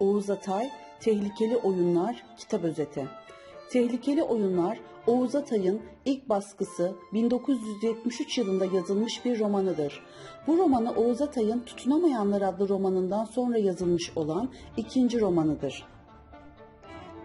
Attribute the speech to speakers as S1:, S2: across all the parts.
S1: Oğuz Atay, Tehlikeli Oyunlar Kitap Özeti. Tehlikeli Oyunlar, Oğuz Atay'ın ilk baskısı 1973 yılında yazılmış bir romanıdır. Bu romanı Oğuz Atay'ın Tutunamayanlar adlı romanından sonra yazılmış olan ikinci romanıdır.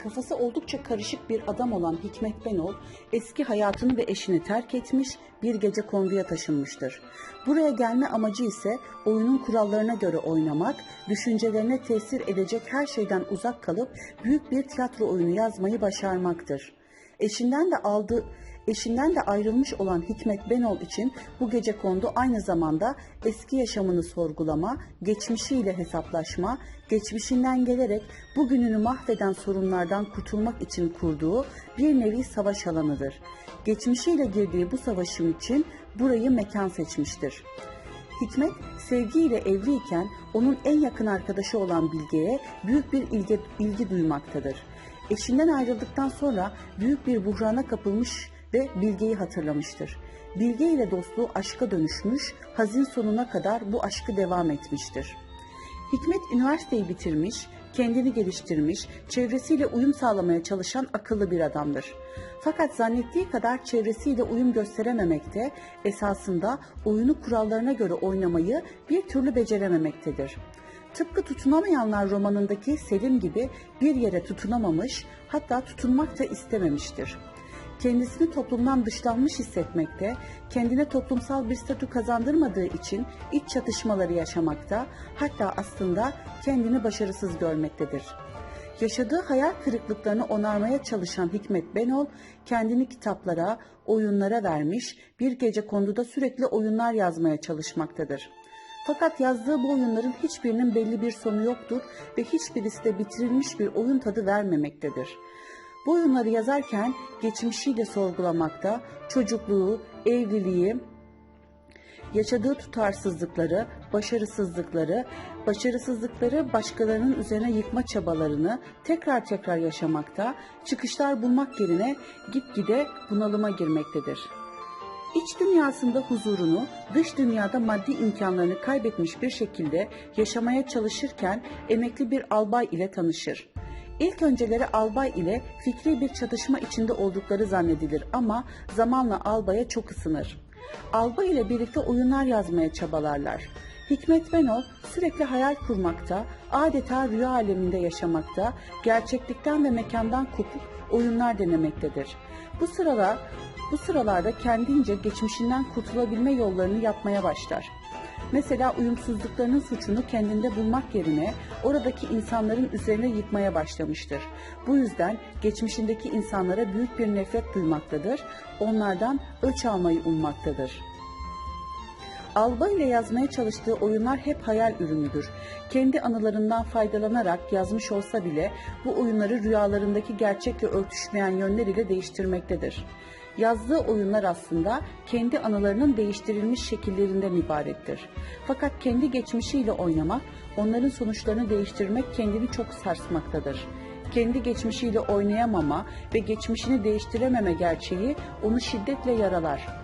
S1: Kafası oldukça karışık bir adam olan Hikmet Benol, eski hayatını ve eşini terk etmiş, bir gece konduya taşınmıştır. Buraya gelme amacı ise oyunun kurallarına göre oynamak, düşüncelerine tesir edecek her şeyden uzak kalıp büyük bir tiyatro oyunu yazmayı başarmaktır. Eşinden de aldığı Eşinden de ayrılmış olan Hikmet Benol için bu gece kondu aynı zamanda eski yaşamını sorgulama, geçmişiyle hesaplaşma, geçmişinden gelerek bugününü mahveden sorunlardan kurtulmak için kurduğu bir nevi savaş alanıdır. Geçmişiyle girdiği bu savaşım için burayı mekan seçmiştir. Hikmet sevgiyle evliyken onun en yakın arkadaşı olan Bilge'ye büyük bir ilgi, ilgi duymaktadır. Eşinden ayrıldıktan sonra büyük bir buhrana kapılmış ve Bilge'yi hatırlamıştır. Bilge ile dostluğu aşka dönüşmüş, hazin sonuna kadar bu aşkı devam etmiştir. Hikmet üniversiteyi bitirmiş, kendini geliştirmiş, çevresiyle uyum sağlamaya çalışan akıllı bir adamdır. Fakat zannettiği kadar çevresiyle uyum gösterememekte, esasında oyunu kurallarına göre oynamayı bir türlü becerememektedir. Tıpkı Tutunamayanlar romanındaki Selim gibi bir yere tutunamamış, hatta tutunmak da istememiştir kendisini toplumdan dışlanmış hissetmekte, kendine toplumsal bir statü kazandırmadığı için iç çatışmaları yaşamakta, hatta aslında kendini başarısız görmektedir. Yaşadığı hayal kırıklıklarını onarmaya çalışan Hikmet Benol, kendini kitaplara, oyunlara vermiş, bir gece konduda sürekli oyunlar yazmaya çalışmaktadır. Fakat yazdığı bu oyunların hiçbirinin belli bir sonu yoktur ve hiçbirisi de bitirilmiş bir oyun tadı vermemektedir. Bu oyunları yazarken geçmişiyle sorgulamakta, çocukluğu, evliliği, yaşadığı tutarsızlıkları, başarısızlıkları, başarısızlıkları başkalarının üzerine yıkma çabalarını tekrar tekrar yaşamakta, çıkışlar bulmak yerine gitgide bunalıma girmektedir. İç dünyasında huzurunu, dış dünyada maddi imkanlarını kaybetmiş bir şekilde yaşamaya çalışırken emekli bir albay ile tanışır. İlk önceleri albay ile fikri bir çatışma içinde oldukları zannedilir ama zamanla albaya çok ısınır. Albay ile birlikte oyunlar yazmaya çabalarlar. Hikmet Benol sürekli hayal kurmakta, adeta rüya aleminde yaşamakta, gerçeklikten ve mekandan kopup oyunlar denemektedir. Bu sırada bu sıralarda kendince geçmişinden kurtulabilme yollarını yapmaya başlar. Mesela uyumsuzluklarının suçunu kendinde bulmak yerine oradaki insanların üzerine yıkmaya başlamıştır. Bu yüzden geçmişindeki insanlara büyük bir nefret duymaktadır, onlardan öç almayı ummaktadır. Alba ile yazmaya çalıştığı oyunlar hep hayal ürünüdür. Kendi anılarından faydalanarak yazmış olsa bile bu oyunları rüyalarındaki gerçekle örtüşmeyen yönleriyle değiştirmektedir. Yazdığı oyunlar aslında kendi anılarının değiştirilmiş şekillerinden ibarettir. Fakat kendi geçmişiyle oynamak, onların sonuçlarını değiştirmek kendini çok sarsmaktadır. Kendi geçmişiyle oynayamama ve geçmişini değiştirememe gerçeği onu şiddetle yaralar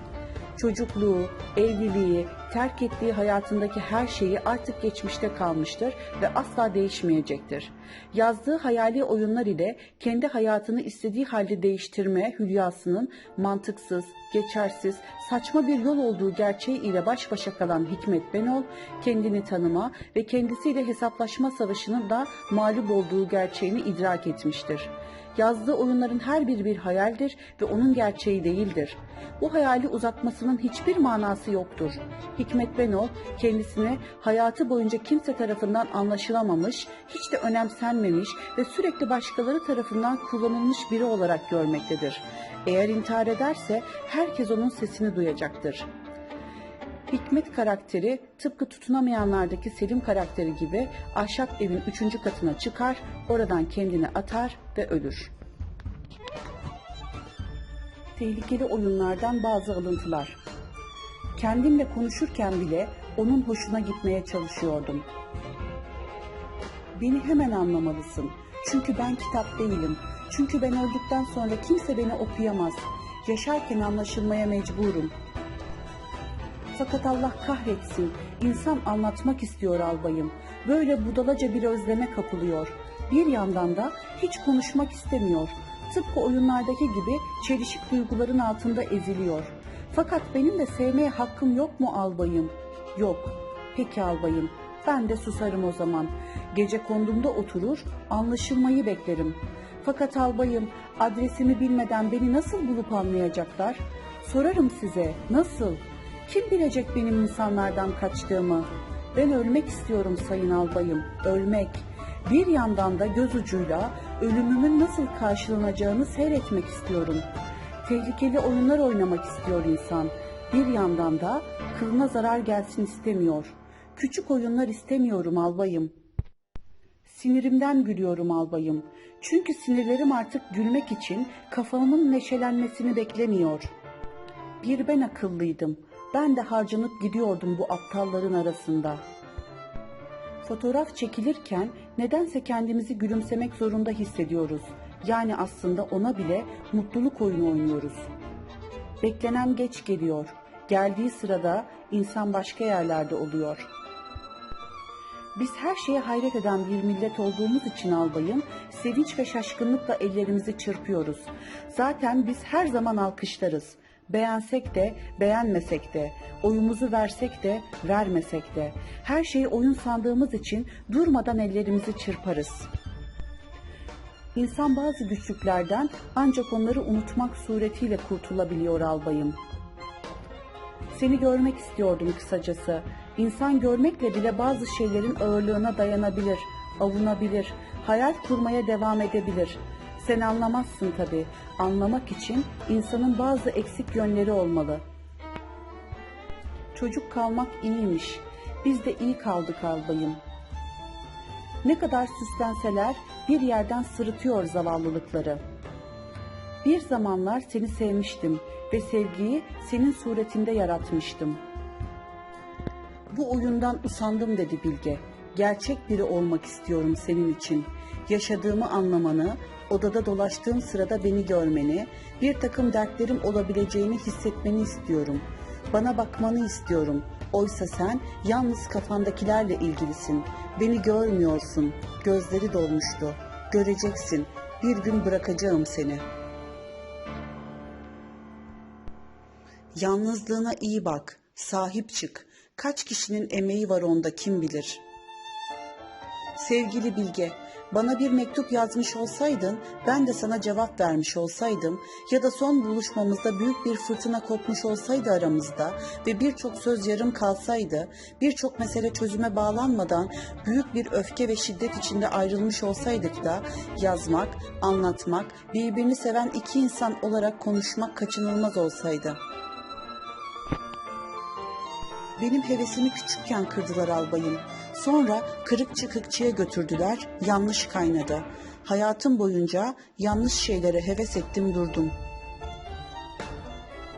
S1: çocukluğu, evliliği, terk ettiği hayatındaki her şeyi artık geçmişte kalmıştır ve asla değişmeyecektir. Yazdığı hayali oyunlar ile kendi hayatını istediği halde değiştirme hülyasının mantıksız, geçersiz, saçma bir yol olduğu gerçeği ile baş başa kalan Hikmet Benol, kendini tanıma ve kendisiyle hesaplaşma savaşının da mağlup olduğu gerçeğini idrak etmiştir. Yazdığı oyunların her biri bir hayaldir ve onun gerçeği değildir. Bu hayali uzatmasının hiçbir manası yoktur. Hikmet Benol kendisini hayatı boyunca kimse tarafından anlaşılamamış, hiç de önemsenmemiş ve sürekli başkaları tarafından kullanılmış biri olarak görmektedir. Eğer intihar ederse herkes onun sesini duyacaktır. Hikmet karakteri tıpkı tutunamayanlardaki Selim karakteri gibi ahşap evin üçüncü katına çıkar, oradan kendini atar ve ölür. Tehlikeli oyunlardan bazı alıntılar. Kendimle konuşurken bile onun hoşuna gitmeye çalışıyordum. Beni hemen anlamalısın. Çünkü ben kitap değilim. Çünkü ben öldükten sonra kimse beni okuyamaz. Yaşarken anlaşılmaya mecburum. Fakat Allah kahretsin, insan anlatmak istiyor albayım. böyle budalaca bir özleme kapılıyor. Bir yandan da hiç konuşmak istemiyor. Tıpkı oyunlardaki gibi çelişik duyguların altında eziliyor. Fakat benim de sevmeye hakkım yok mu albayım? Yok. Peki albayım. Ben de susarım o zaman. Gece kondumda oturur, anlaşılmayı beklerim. Fakat albayım, adresimi bilmeden beni nasıl bulup anlayacaklar? Sorarım size, nasıl? Kim bilecek benim insanlardan kaçtığımı? Ben ölmek istiyorum sayın albayım, ölmek. Bir yandan da göz ucuyla ölümümün nasıl karşılanacağını seyretmek istiyorum. Tehlikeli oyunlar oynamak istiyor insan. Bir yandan da kılına zarar gelsin istemiyor. Küçük oyunlar istemiyorum albayım. Sinirimden gülüyorum albayım. Çünkü sinirlerim artık gülmek için kafamın neşelenmesini beklemiyor. Bir ben akıllıydım. Ben de harcanıp gidiyordum bu aptalların arasında. Fotoğraf çekilirken nedense kendimizi gülümsemek zorunda hissediyoruz. Yani aslında ona bile mutluluk oyunu oynuyoruz. Beklenen geç geliyor. Geldiği sırada insan başka yerlerde oluyor. Biz her şeye hayret eden bir millet olduğumuz için albayım, sevinç ve şaşkınlıkla ellerimizi çırpıyoruz. Zaten biz her zaman alkışlarız. Beğensek de, beğenmesek de, oyumuzu versek de, vermesek de. Her şeyi oyun sandığımız için durmadan ellerimizi çırparız. İnsan bazı güçlüklerden ancak onları unutmak suretiyle kurtulabiliyor albayım. Seni görmek istiyordum kısacası. İnsan görmekle bile bazı şeylerin ağırlığına dayanabilir, avunabilir, hayal kurmaya devam edebilir. Sen anlamazsın tabii. Anlamak için insanın bazı eksik yönleri olmalı. Çocuk kalmak iyiymiş. Biz de iyi kaldık albayım. Ne kadar süslenseler bir yerden sırıtıyor zavallılıkları. Bir zamanlar seni sevmiştim ve sevgiyi senin suretinde yaratmıştım. Bu oyundan usandım dedi Bilge. Gerçek biri olmak istiyorum senin için. Yaşadığımı anlamanı, odada dolaştığım sırada beni görmeni, bir takım dertlerim olabileceğini hissetmeni istiyorum. Bana bakmanı istiyorum. Oysa sen yalnız kafandakilerle ilgilisin. Beni görmüyorsun. Gözleri dolmuştu. Göreceksin. Bir gün bırakacağım seni.'' Yalnızlığına iyi bak, sahip çık. Kaç kişinin emeği var onda kim bilir. Sevgili Bilge, bana bir mektup yazmış olsaydın, ben de sana cevap vermiş olsaydım ya da son buluşmamızda büyük bir fırtına kopmuş olsaydı aramızda ve birçok söz yarım kalsaydı, birçok mesele çözüme bağlanmadan büyük bir öfke ve şiddet içinde ayrılmış olsaydık da yazmak, anlatmak, birbirini seven iki insan olarak konuşmak kaçınılmaz olsaydı. Benim hevesimi küçükken kırdılar albayım. Sonra kırık çıkıkçıya götürdüler, yanlış kaynadı. Hayatım boyunca yanlış şeylere heves ettim durdum.''